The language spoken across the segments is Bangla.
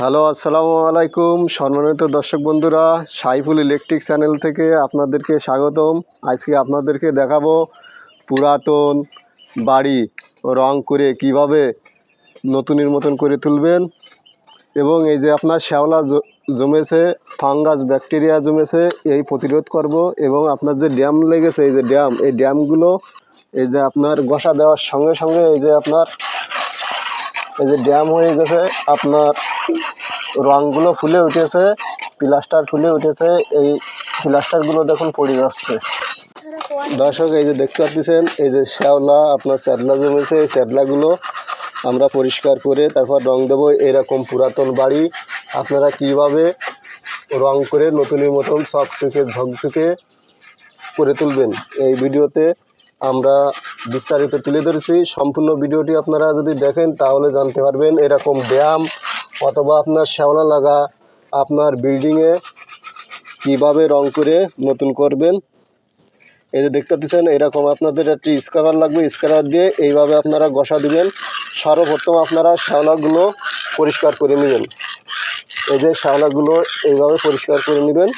হ্যালো, আসসালামু আলাইকুম। সম্মানিত দর্শক বন্ধুরা, সাইফুল ইলেকট্রিক চ্যানেল থেকে আপনাদেরকে স্বাগতম। আজকে আপনাদেরকে দেখাবো পুরাতন বাড়ি রং করে কীভাবে নতুনের মতন করে তুলবেন। এবং এই যে আপনার শ্যাওলা জমেছে, ফাঙ্গাস ব্যাকটেরিয়া জমেছে, এই প্রতিরোধ করব। এবং আপনার যে ড্যাম লেগেছে, এই যে ড্যাম, এই ড্যামগুলো, এই যে আপনার গসা দেওয়ার সঙ্গে সঙ্গে এই যে আপনার এই যে ড্যাম হয়ে গেছে, আপনার রঙগুলো ফুলে উঠেছে প্লাস্টার ফুলে উঠেছে, এই প্লাস্টারগুলো দেখুন পড়ে যাচ্ছে। দর্শক, এই যে দেখতে পাচ্ছেন, এই যে শ্যাওলা, আপনার স্যাদলা জমেছে, এই স্যাদলাগুলো আমরা পরিষ্কার করে তারপর রং দেবো এরকম পুরাতন বাড়ি। আপনারা কীভাবে রং করে নতুনের মতন চকচকে ঝকঝকে করে তুলবেন এই ভিডিওতে আমরা বিস্তারিত তুলে ধরেছি। সম্পূর্ণ ভিডিওটি আপনারা যদি দেখেন, তাহলে জানতে পারবেন এরকম ব্যায়াম অথবা আপনার শ্যাওলা লাগা আপনার বিল্ডিংয়ে কীভাবে রং করে নতুন করবেন। এই যে দেখতে পাচ্ছেন, এরকম আপনাদের একটি স্কারার লাগবে। স্কারার দিয়ে এইভাবে আপনারা গসা দিবেন। সর্বপ্রথম আপনারা শ্যাওলাগুলো পরিষ্কার করে নেবেন। এই যে শ্যাওলাগুলো এইভাবে পরিষ্কার করে নেবেন।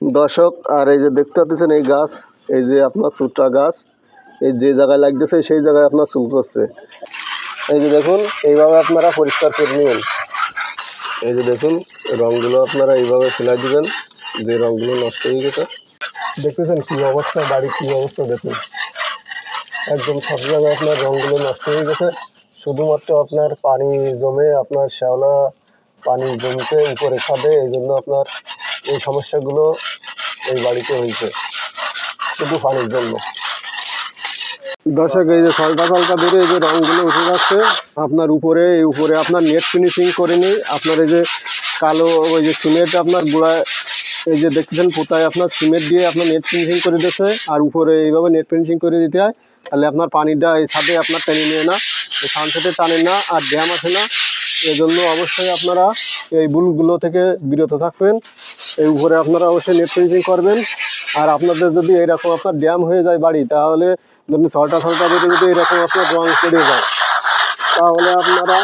দর্শক, আর এই যে দেখতে পাচ্ছেন এই গাছ, এই যে আপনার চুট্টা গাছ, এই যে জায়গায় লাগতেছে, সেই জায়গায় আপনার চুল করছে এই যে দেখুন, এইভাবে আপনারা পরিষ্কার করে নেবেন এই যে দেখুন রঙগুলো আপনারা এইভাবে ফেলাই দিবেন, যে রঙগুলো নষ্ট হয়ে গেছে। দেখতেছেন কী অবস্থা, বাড়ির কী অবস্থা দেখুন। একদম সব জায়গায় আপনার রঙগুলো নষ্ট হয়ে গেছে। শুধুমাত্র আপনার পানি জমে, আপনার শ্যাওলা পানি জমতে উপরে খাবে এই জন্য আপনার এই সমস্যাগুলো এই বাড়িতে হয়েছে। শুধু পানির জন্য। দর্শক, এই যে সলটা সলটা ধরে এই যে রঙগুলো উঠে যাচ্ছে, আপনার উপরে, এই উপরে আপনার নেট ফিনিশিং করে নিই। আপনার এই যে কালো, ওই যে সিমেন্ট আপনার গোড়ায় এই যে দেখতেছেন পোতায় আপনার সিমেন্ট দিয়ে আপনার নেট ফিনিশিং করে দিচ্ছে। আর উপরে এইভাবে নেট ফিনিশিং করে দিতে হয়, তাহলে আপনার পানিটা এই ছাদে আপনার টেনে নিয়ে না, এই সানসেটে টানে না, আর ড্যাম আসে না এজন্য অবশ্যই আপনারা এই বুলগুলো থেকে বিরত থাকবেন। এই উপরে আপনারা অবশ্যই নেট ফিনিশিং করবেন। আর আপনাদের যদি এরকম আপনার ড্যাম হয়ে যায় বাড়ি, তাহলে ধরুন ছটা ছটা যদি যদি এরকম আপনার রং পড়ে যায়, তাহলে আপনারা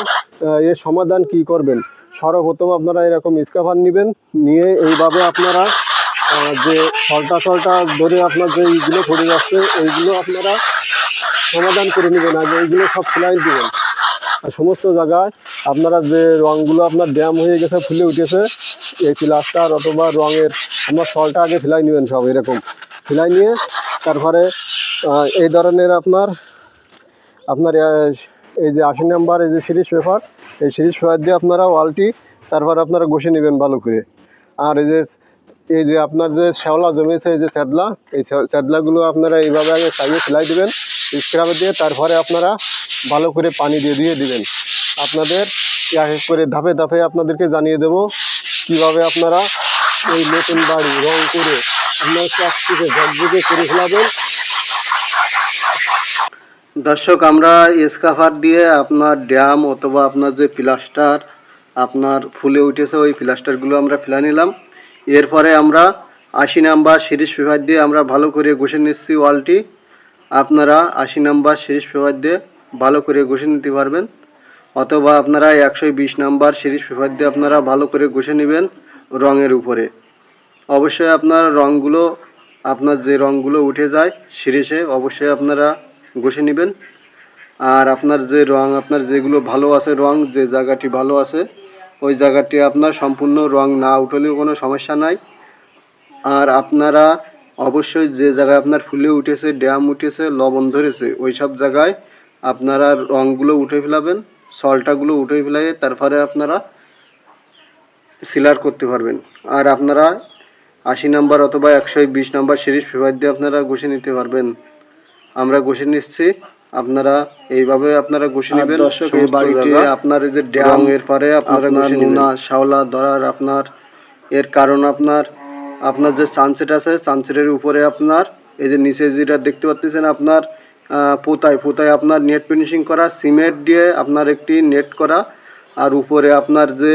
এর সমাধান কি করবেন? সর্বপ্রথম আপনারা এরকম স্কাফার নেবেন, নিয়ে এইভাবে আপনারা যে সলটা সলটা ধরে আপনার যে এইগুলো পড়ে যাচ্ছে, এইগুলো আপনারা সমাধান করে নেবেন। আর এইগুলো সব ফেলাই দেবেন। আর সমস্ত জায়গায় আপনারা যে রঙগুলো আপনার ড্যাম হয়ে গেছে, ফুলে উঠেছে, এই প্লাস্টার অথবা রঙের, আপনার সলটা আগে ফেলাই নেবেন সব, এরকম। ফেলাই নিয়ে তারপরে এই ধরনের আপনার আপনার এই যে আশি নাম্বার, এই যে সিরিজ পেপার, এই সিরিজ পেপার দিয়ে আপনারা ওয়ালটি তারপর আপনারা ঘষে নেবেন ভালো করে। আর এই যে এই যে আপনার যে শ্যাওলা জমেছে, এই যে স্যাদলা এই স্যা- স্যাদলাগুলো আপনারা এইভাবে আগে সাইজে ফেলাই দেবেন, স্ক্রাবে দিয়ে তারপরে আপনারা ভালো করে পানি দিয়ে দিয়ে দিবেন। আপনাদের এক এক করে ধাপে ধাপে আপনাদেরকে জানিয়ে দেব কীভাবে আপনারা এই নতুন বাড়ি রং করে আপনার প্লাস্টিকে ঝকঝকে করে ফেলাবেন। দর্শক, আমরা এসকাফার দিয়ে আপনার ড্যাম অথবা আপনার যে প্লাস্টার আপনার ফুলে উঠেছে, ওই প্লাস্টারগুলো আমরা ফেলে নিলাম। এরপরে আমরা আশি নাম্বার সিরিজ পেপার দিয়ে আমরা ভালো করে ঘষে নিচ্ছি ওয়ালটি। আপনারা আশি নাম্বার সিরিজ পেপার দিয়ে ভালো করে ঘষে নিতে পারবেন। অথবা আপনারা একশো বিশ নাম্বার সিরিজ পেপার দিয়ে আপনারা ভালো করে ঘষে নেবেন রঙের উপরে। অবশ্যই আপনার রঙগুলো, আপনার যে রঙগুলো উঠে যায় সিরিজে, অবশ্যই আপনারা ঘষে নেবেন। আর আপনার যে রং, আপনার যেগুলো ভালো আছে রং, যে জায়গাটি ভালো আছে, ওই জায়গাটি আপনার সম্পূর্ণ রং না উঠলেও কোনো সমস্যা নাই। আর আপনারা অবশ্যই যে জায়গায় আপনার ফুলে উঠেছে, ড্যাম উঠেছে, লবণ ধরেছে ওই সব জায়গায় আপনারা রঙগুলো উঠে ফেলাবেন। সলটাগুলো উঠে ফেলাই তারপরে আপনারা সিলার করতে পারবেন। আর আপনারা আশি নাম্বার অথবা একশো বিশ নাম্বার সিরিজ পেপার দিয়ে আপনারা ঘষে নিতে পারবেন। আমরা ঘষে নিচ্ছি আপনারা এইভাবে আপনারা ঘষে নেবেন। দর্শক, এই বাড়িতে আপনার এই যে ড্যাম এর পরে আপনারা ঘষে নোনা, নোনা শাওলা ধরার আপনার এর কারণ আপনার আপনার যে সানসেট আছে সানসেটের উপরে আপনার এই যে নিচে যেটা দেখতে পাচ্ছেন আপনার পোতায় পোতায় আপনার নেট ফিনিশিং করা সিমেন্ট দিয়ে আপনার একটি নেট করা, আর উপরে আপনার যে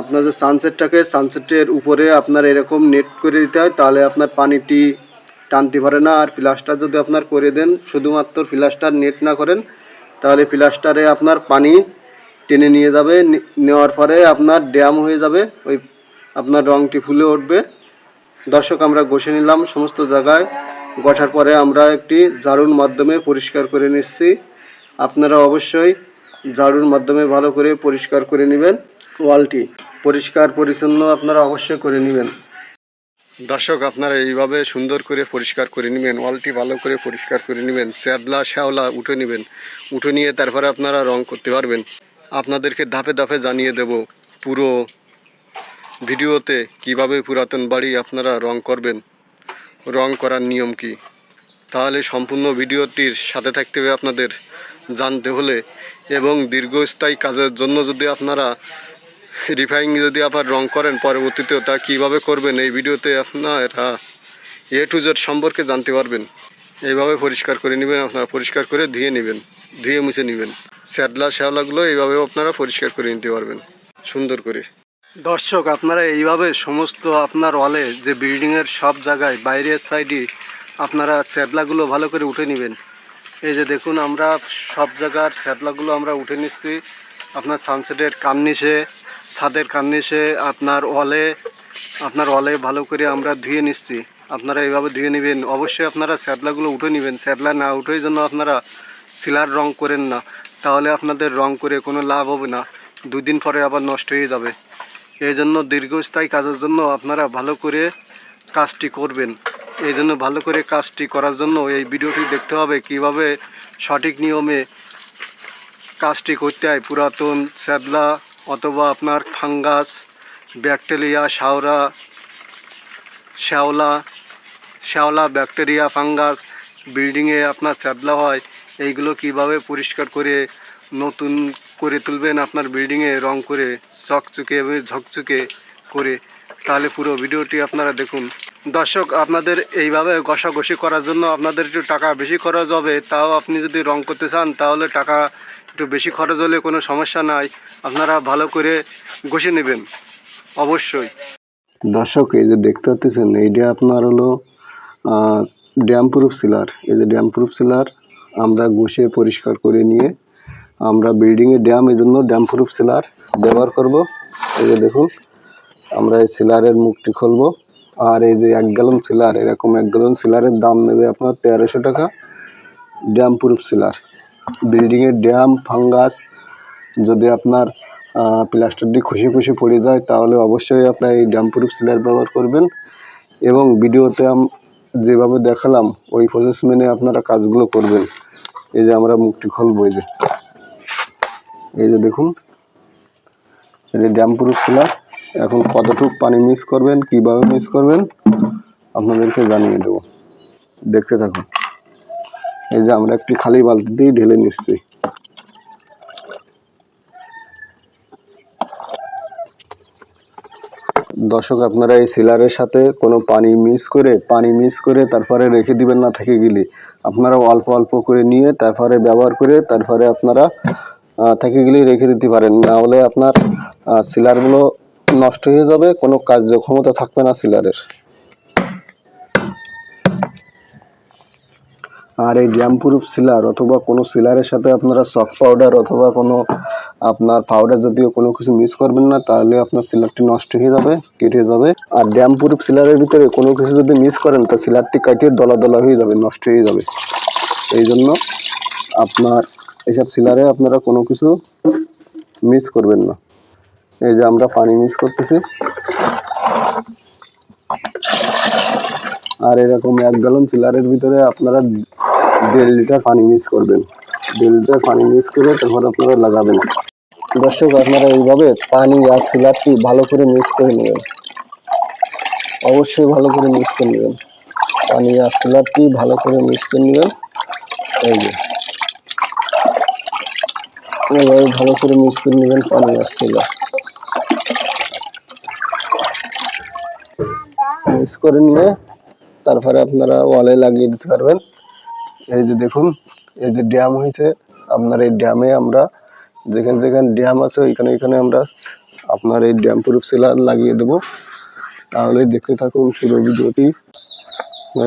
আপনার যে সানসেটটাকে সানসেটের উপরে আপনার এরকম নেট করে দিতে হয়, তাহলে আপনার পানিটি টানতে পারে না। আর প্লাস্টার যদি আপনার করে দেন, শুধুমাত্র প্লাস্টার নেট না করেন, তাহলে প্লাস্টারে আপনার পানি টেনে নিয়ে যাবে নেওয়ার পরে আপনার ড্যাম হয়ে যাবে, ওই আপনার রংটি ফুলে উঠবে। দর্শক, আমরা ঘষে নিলাম সমস্ত জায়গায়। ঘষার পরে আমরা একটি ঝাড়ুর মাধ্যমে পরিষ্কার করে নিচ্ছি। আপনারা অবশ্যই ঝাড়ুর মাধ্যমে ভালো করে পরিষ্কার করে নেবেন। ওয়ালটি পরিষ্কার, পরিচ্ছন্ন আপনারা অবশ্যই করে নেবেন। দর্শক, আপনারা এইভাবে সুন্দর করে পরিষ্কার করে নেবেন, ওয়ালটি ভালো করে পরিষ্কার করে নেবেন শ্যাদলা শ্যাওলা উঠে নেবেন, উঠে নিয়ে তারপরে আপনারা রং করতে পারবেন। আপনাদেরকে ধাপে ধাপে জানিয়ে দেব পুরো ভিডিওতে কীভাবে পুরাতন বাড়ি আপনারা রং করবেন। রং করার নিয়ম কি? তাহলে সম্পূর্ণ ভিডিওটির সাথে থাকতে হবে আপনাদের জানতে হলে এবং দীর্ঘস্থায়ী কাজের জন্য যদি আপনারা রিফাইং যদি আবার রং করেন পরবর্তীতেও, তা কীভাবে করবেন এই ভিডিওতে আপনারা এ টু জেড সম্পর্কে জানতে পারবেন। এইভাবে পরিষ্কার করে নেবেন, আপনারা পরিষ্কার করে ধুয়ে নেবেন, ধুয়ে মুছে নেবেন। স্যাডলা শ্যাওলাগুলো এইভাবেও আপনারা পরিষ্কার করে নিতে পারবেন, সুন্দর করে। দর্শক, আপনারা এইভাবে সমস্ত আপনার ওয়ালে যে বিল্ডিংয়ের সব জায়গায়, বাইরের সাইডে আপনারা স্যাদলাগুলো ভালো করে উঠে নেবেন। এই যে দেখুন, আমরা সব জায়গার স্যাদলাগুলো আমরা উঠে নিচ্ছি। আপনার সানসেটের কান্নিসে ছাদের কান্নিসে আপনার ওয়ালে আপনার ওয়ালে ভালো করে আমরা ধুয়ে নিচ্ছি। আপনারা এইভাবে ধুয়ে নেবেন। অবশ্যই আপনারা স্যাদলাগুলো উঠে নেবেন। স্যাদলা না উঠেই জন্য আপনারা সিলার রং করেন না, তাহলে আপনাদের রং করে কোনো লাভ হবে না। দুদিন পরে আবার নষ্ট হয়ে যাবে। এই জন্য দীর্ঘস্থায়ী কাজের জন্য আপনারা ভালো করে কাজটি করবেন। এই জন্য ভালো করে কাজটি করার জন্য এই ভিডিওটি দেখতে হবে কীভাবে সঠিক নিয়মে কাজটি করতে হয়। পুরাতন স্যাদলা অথবা আপনার ফাঙ্গাস, ব্যাকটেরিয়া, শাওরা, শ্যাওলা শ্যাওলা, ব্যাকটেরিয়া, ফাঙ্গাস, বিল্ডিংয়ে আপনার স্যাদলা হয়। এইগুলো কীভাবে পরিষ্কার করে নতুন করে তুলবেন, আপনার বিল্ডিংয়ে রং করে, চকচকে এবং ঝকচকে করে। তাহলে পুরো ভিডিওটি আপনারা দেখুন। দর্শক, আপনাদের এইভাবে ঘষাঘষি করার জন্য আপনাদের একটু টাকা বেশি খরচ হবে। তাও আপনি যদি রং করতে চান, তাহলে টাকা একটু বেশি খরচ হলে কোনো সমস্যা নাই। আপনারা ভালো করে ঘষে নেবেন, অবশ্যই। দর্শক, এই যে দেখতে পাচ্ছেন এইটা আপনার হলো ড্যাম প্রুফ সিলার এই যে ড্যাম প্রুফ সিলার আমরা ঘষে পরিষ্কার করে নিয়ে আমরা বিল্ডিংয়ে ড্যাম এই জন্য ড্যাম প্রুফ সিলার ব্যবহার করব। এই যে দেখুন, আমরা এই সিলারের মুখটি খুলবো। আর এই যে এক গ্যালন সিলার এরকম এক গ্যালন সিলারের দাম নেবে আপনার তেরোশো টাকা। ড্যাম প্রুফ সিলার বিল্ডিংয়ের ড্যাম ফাঙ্গাস যদি আপনার প্লাস্টারটি খুশি খুশি পড়ে যায়, তাহলে অবশ্যই আপনার এই ড্যাম প্রুফ সিলার ব্যবহার করবেন। এবং ভিডিওতে যেভাবে দেখালাম, ওই প্রসেস মেনে আপনারা কাজগুলো করবেন। এই যে আমরা মুখটি খুলবো, এই যে। এই যে দেখুন এটা ড্যাম প্রুফ সিলার, এখন কতটুক পানি মিস করবেন, কীভাবে মিস করবেন, আপনাদেরকে জানিয়ে দেবো। দেখতে থাকুন। এই যে আমরা একটি খালি বালতি দিয়ে ঢেলে নিচ্ছি। দর্শক, আপনারা এই সিলারের সাথে কোনো পানি মিস করে, পানি মিস করে তারপরে রেখে দিবেন না থেকে গেলে। আপনারা অল্প অল্প করে নিয়ে তারপরে ব্যবহার করে তারপরে আপনারা থেকে গেলেই রেখে দিতে পারেন। না হলে আপনার সিলারগুলো নষ্ট হয়ে যাবে, কোনো কার্যক্ষমতা থাকবে না সিলারের। আর এই ড্যাম প্রুফ সিলার অথবা কোনো সিলারের সাথে আপনারা সফট পাউডার অথবা কোনো আপনার পাউডার জাতীয় কোনো কিছু মিস করবেন না, তাহলে আপনার সিলারটি নষ্ট হয়ে যাবে, কেটে যাবে। আর ড্যাম প্রুফ সিলারের ভিতরে কোনো কিছু যদি মিস করেন, তা সিলারটি কাটিয়ে দলা দলা হয়ে যাবে, নষ্ট হয়ে যাবে। এই জন্য আপনার এইসব সিলারে আপনারা কোনো কিছু মিস করবেন না। এই যে আমরা পানি মিস করতেছি। আর এরকম এক গ্যালন সিলারের ভিতরে আপনারা দেড় লিটার পানি মিস করবেন। দেড় লিটার পানি মিক্স করে তারপর আপনারা লাগাবেন। দর্শক, আপনারা এইভাবে পানি আর সিলারটি ভালো করে মিক্স করে নেবেন। অবশ্যই ভালো করে মিক্স করে নেবেন। পানি আর সিলারটি ভালো করে মিক্স করে নেবেন। এই যে। এইভাবে ভালো করে মিক্স করে নেবেন, পানি সিলার মিক্স করে নিয়ে তারপরে আপনারা ওয়ালে লাগিয়ে দিতে পারবেন। এই যে দেখুন, এই যে ড্যাম হয়েছে, আপনার এই ড্যামে আমরা যেখানে যেখানে ড্যাম আছে, ওইখানে ওইখানে আমরা আপনার এই ড্যাম প্রুফ সিলার লাগিয়ে দেবো। তাহলে দেখতে থাকুন পুরো ভিডিওটি।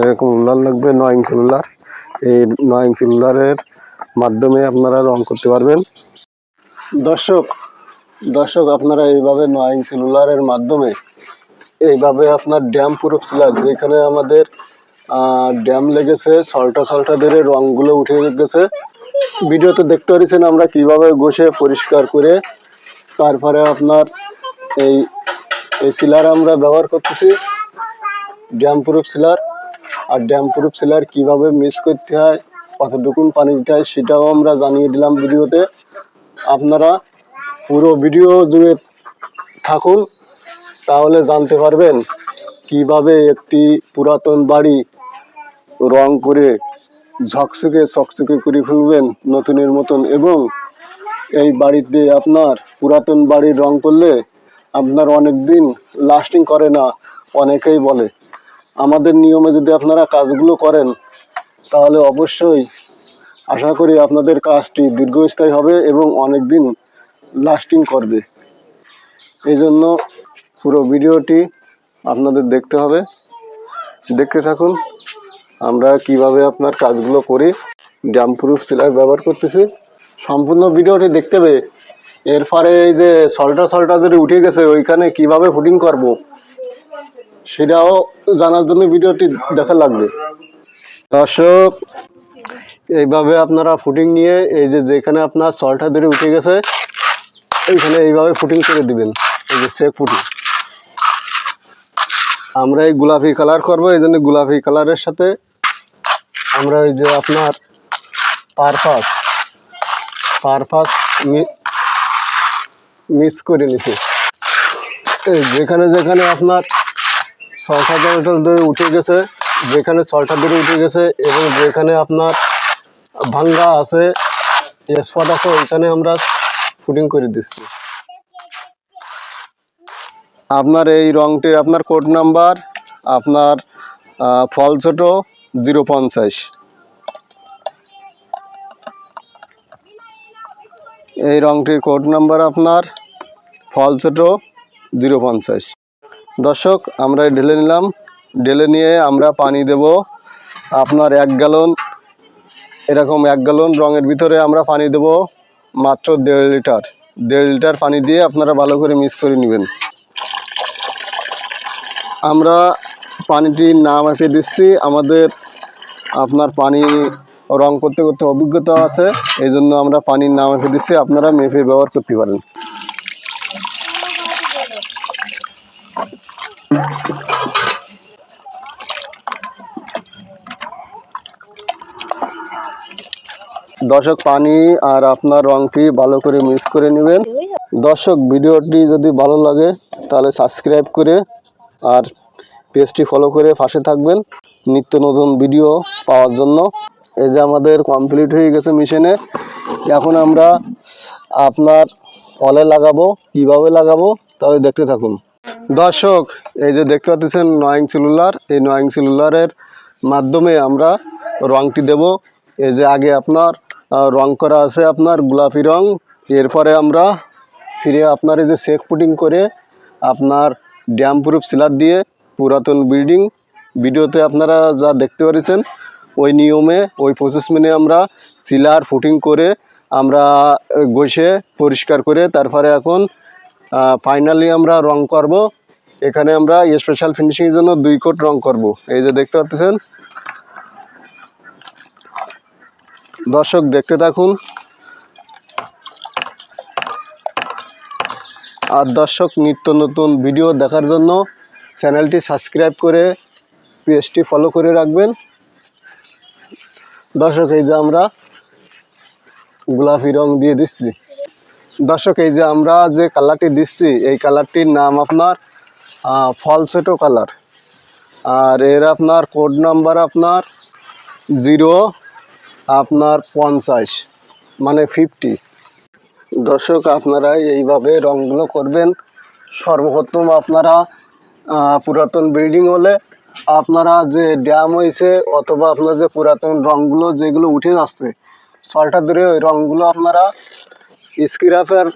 এরকম উল্লার লাগবে, নয় ইঞ্চি উল্লার এই নয় ইঞ্চি উল্লারের মাধ্যমে আপনারা রং করতে পারবেন। দর্শক দর্শক, আপনারা এইভাবে নয়ং সেলুলারের মাধ্যমে এইভাবে আপনার ড্যাম প্রুফ সিলার যেখানে আমাদের ড্যাম লেগেছে, সল্টা সল্টা বেড়ে রঙগুলো উঠে গেছে। ভিডিওতে দেখতে পাচ্ছেন আমরা কীভাবে ঘষে পরিষ্কার করে তারপরে আপনার এই এই সিলার আমরা ব্যবহার করতেছি। ড্যাম প্রুফ সিলার আর ড্যাম প্রুফ সিলার কীভাবে মিক্স করতে হয়, কতটুকুন পানি দিতে হয় সেটাও আমরা জানিয়ে দিলাম ভিডিওতে। আপনারা পুরো ভিডিও জুড়ে থাকুন, তাহলে জানতে পারবেন কীভাবে একটি পুরাতন বাড়ি রং করে ঝকঝকে চকচকে করে ফেলবেন নতুনের মতন এবং এই বাড়িতে আপনার পুরাতন বাড়ির রং করলে আপনার অনেক দিন লাস্টিং করে না, অনেকেই বলে। আমাদের নিয়মে যদি আপনারা কাজগুলো করেন, তাহলে অবশ্যই আশা করি আপনাদের কাজটি দীর্ঘস্থায়ী হবে এবং অনেক দিন লাস্টিং করবে। এই জন্য পুরো ভিডিওটি আপনাদের দেখতে হবে। দেখতে থাকুন, আমরা কীভাবে আপনার কাজগুলো করি। ড্যাম প্রুফ সিলার ব্যবহার করতেছি। সম্পূর্ণ ভিডিওটি দেখতে হবে। এরপরে এই যে সল্টা সল্টা যদি উঠে গেছে, ওইখানে কীভাবে ফুটিং করব, সেটাও জানার জন্য ভিডিওটি দেখা লাগবে। দর্শক এইভাবে আপনারা ফুটিং নিয়ে এই যে যেখানে আপনার সল্টা ধরে উঠে গেছে, এইখানে এইভাবে ফুটিং করে দিবেন। এই যে সেক ফুটিং আমরা এই গোলাপি কালার করব, এই জন্য গোলাপি কালারের সাথে আমরা এই যে আপনার পারপাস পারপাস মিক্স করে নিছি। যেখানে যেখানে আপনার জলটা ধরে উঠে গেছে, যেখানে ছটা ধরে উঠে গেছে এবং যেখানে আপনার ভাঙ্গা আছে স্পট আছে, ওইখানে আমরা ফুটিং করে দিচ্ছি। আপনার এই রংটি, আপনার কোড নাম্বার আপনার ফল ছোট, জিরো পঞ্চাশ। এই রংটির কোড নাম্বার আপনার, ফল ছোট, জিরো পঞ্চাশ। দর্শক, আমরা ঢেলে নিলাম। ঢেলে নিয়ে আমরা পানি দেব। আপনার এক গ্যালন এরকম এক গ্যালন রঙের ভিতরে আমরা পানি দেব মাত্র দেড় লিটার। দেড় লিটার পানি দিয়ে আপনারা ভালো করে মিক্স করে নেবেন। আমরা পানিটি না মেপে দিচ্ছি। আমাদের আপনার পানি রং করতে করতে অভিজ্ঞতা আছে। এই জন্য আমরা পানির না মেপে দিচ্ছি। আপনারা মেপে ব্যবহার করতে পারেন। দর্শক পানি আর আপনার রংটি ভালো করে মিক্স করে নেবেন। দর্শক, ভিডিওটি যদি ভালো লাগে, তাহলে সাবস্ক্রাইব করে আর পেজটি ফলো করে পাশে থাকবেন। নিত্য নতুন ভিডিও পাওয়ার জন্য। এই যে আমাদের কমপ্লিট হয়ে গেছে মেশিনে এখন আমরা আপনার ফলে লাগাবো। কীভাবে লাগাবো, তাহলে দেখতে থাকুন। দর্শক, এই যে দেখতে পাচ্ছেন নয়ং সেলুলার এই নয়ং সেলুলারের মাধ্যমে আমরা রংটি দেব। এই যে আগে আপনার রং করা আছে আপনার, গোলাপি রং। এরপরে আমরা ফিরে আপনার এই যে সেক পুটিং করে আপনার ড্যাম প্রুফ সিলার দিয়ে পুরাতন বিল্ডিং। ভিডিওতে আপনারা যা দেখতে পেরেছেন, ওই নিয়মে, ওই প্রসেস মেনে আমরা সিলার ফুটিং করে আমরা ঘষে পরিষ্কার করে তারপরে এখন ফাইনালি আমরা রং করব। এখানে আমরা স্পেশাল ফিনিশিংয়ের জন্য দুই কোট রং করব। এই যে দেখতে পাচ্ছেন দর্শক দেখতে থাকুন। আর দর্শক, নিত্য নতুন ভিডিও দেখার জন্য চ্যানেলটি সাবস্ক্রাইব করে পেজটি ফলো করে রাখবেন। দর্শক, এই যে আমরা গোলাপি রং দিয়ে দিচ্ছি। দর্শক, এই যে আমরা যে কালারটি দিচ্ছি, এই কালারটির নাম আপনার ফলসেটো কালার। আর এর আপনার কোড নাম্বার আপনার জিরো আপনার পঞ্চাশ মানে ফিফটি দর্শক, আপনারা এইভাবে রঙগুলো করবেন। সর্বপ্রথম আপনারা পুরাতন বিল্ডিং হলে আপনারা যে ড্যাম হয়েছে অথবা আপনার যে পুরাতন রঙগুলো যেগুলো উঠে যাচ্ছে সলটা ধরে ওই রঙগুলো আপনারা স্ক্রাপের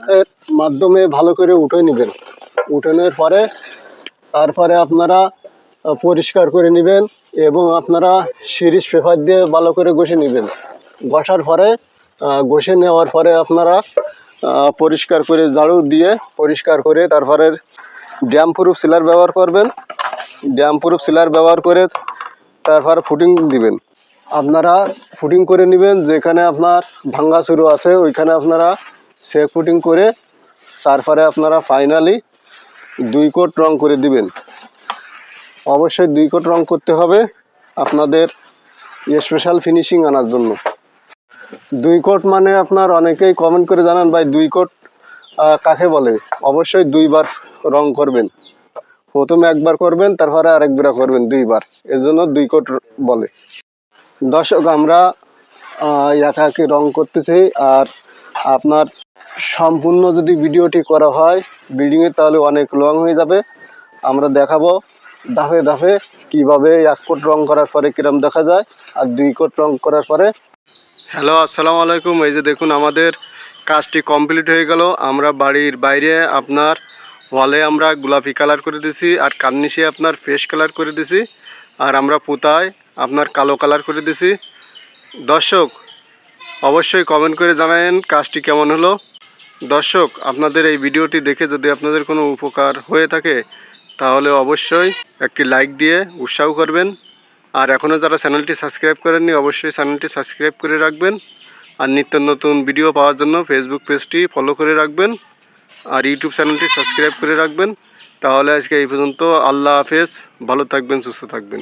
মাধ্যমে ভালো করে উঠে নেবেন। উঠানোর পরে, তারপরে আপনারা পরিষ্কার করে নেবেন এবং আপনারা সিরিজ পেপার দিয়ে ভালো করে ঘষে নেবেন। ঘষার পরে ঘষে নেওয়ার পরে আপনারা পরিষ্কার করে ঝাড়ু দিয়ে পরিষ্কার করে তারপরে ড্যাম প্রুফ সিলার ব্যবহার করবেন। ড্যাম প্রুফ সিলার ব্যবহার করে তারপর ফুটিং দিবেন। আপনারা ফুটিং করে নেবেন, যেখানে আপনার ভাঙ্গা শুরু আছে, ওইখানে আপনারা সে ফুটিং করে তারপরে আপনারা ফাইনালি দুই কোট রং করে দিবেন। অবশ্যই দুই কোট রং করতে হবে আপনাদের স্পেশাল ফিনিশিং আনার জন্য। দুই কোট মানে আপনার অনেকেই কমেন্ট করে জানান, ভাই, দুই কোট কাকে বলে? অবশ্যই দুইবার রং করবেন। প্রথমে একবার করবেন, তারপরে আরেকবার করবেন দুইবার। এর জন্য দুই কোট বলে। দর্শক, আমরা একা একি রং করতেছি আর আপনার সম্পূর্ণ যদি ভিডিওটি করা হয় বিল্ডিংয়ে তাহলে অনেক লং হয়ে যাবে। আমরা দেখাবো ধাপে ধাপে কীভাবে এক কোট রং করার পরে কিরম দেখা যায় আর দুই কোট রং করার পরে। হ্যালো, আসসালামু আলাইকুম। এই যে দেখুন, আমাদের কাজটি কমপ্লিট হয়ে গেল। আমরা বাড়ির বাইরে আপনার ওয়ালে আমরা গোলাপি কালার করে দিছি আর কার্নিশে আপনার ফ্রেশ কালার করে দিছি আর আমরা পুতায় আপনার কালো কালার করে দিছি। দর্শক, অবশ্যই কমেন্ট করে জানাবেন কাজটি কেমন হলো। দর্শক, আপনাদের এই ভিডিওটি দেখে যদি আপনাদের কোনো উপকার হয়ে থাকে তাহলে অবশ্যই একটি লাইক দিয়ে উৎসাহ করবেন। আর এখনও যারা চ্যানেলটি সাবস্ক্রাইব করেননি, অবশ্যই চ্যানেলটি সাবস্ক্রাইব করে রাখবেন। আর নিত্য নতুন ভিডিও পাওয়ার জন্য ফেসবুক পেজটি ফলো করে রাখবেন। আর ইউটিউব চ্যানেলটি সাবস্ক্রাইব করে রাখবেন। তাহলে আজকে এই পর্যন্ত। আল্লাহ হাফেজ। ভালো থাকবেন, সুস্থ থাকবেন।